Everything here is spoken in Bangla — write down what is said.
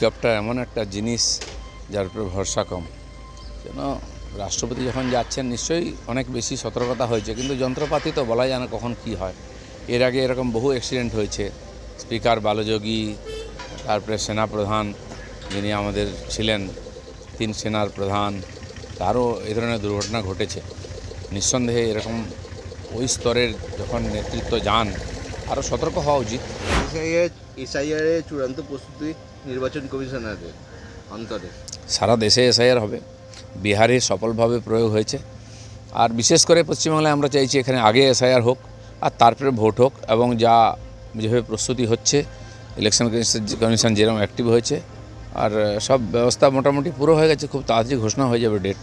হেলিকপ্টার এমন একটা জিনিস যার উপরে ভরসা কম। যেন রাষ্ট্রপতি যখন যাচ্ছেন, নিশ্চয়ই অনেক বেশি সতর্কতা হয়েছে, কিন্তু যন্ত্রপাতি তো বলা যায় না কখন কি হয়। এর আগে এরকম বহু অ্যাক্সিডেন্ট হয়েছে। স্পিকার বালযোগী, তারপরে সেনাপ্রধান যিনি আমাদের ছিলেন, তিন সেনার প্রধান, তারও এ ধরনের দুর্ঘটনা ঘটেছে। নিঃসন্দেহে এরকম ওই স্তরের যখন নেতৃত্ব যান, আরও সতর্ক হওয়া উচিত। এসআইআর এসআইআরের চূড়ান্ত প্রস্তুতি নির্বাচন কমিশনারের অন্তরে। সারা দেশে এসআইআর হবে। বিহারে সফলভাবে প্রয়োগ হয়েছে। আর বিশেষ করে পশ্চিমবাংলায় আমরা চাইছি এখানে আগে এসআইআর হোক, আর তারপরে ভোট হোক এবং যা যেভাবে প্রস্তুতি হচ্ছে, ইলেকশন কমিশন যেরকম অ্যাক্টিভ হয়েছে, আর সব ব্যবস্থা মোটামুটি পুরো হয়ে গেছে, খুব তাড়াতাড়ি ঘোষণা হয়ে যাবে ডেট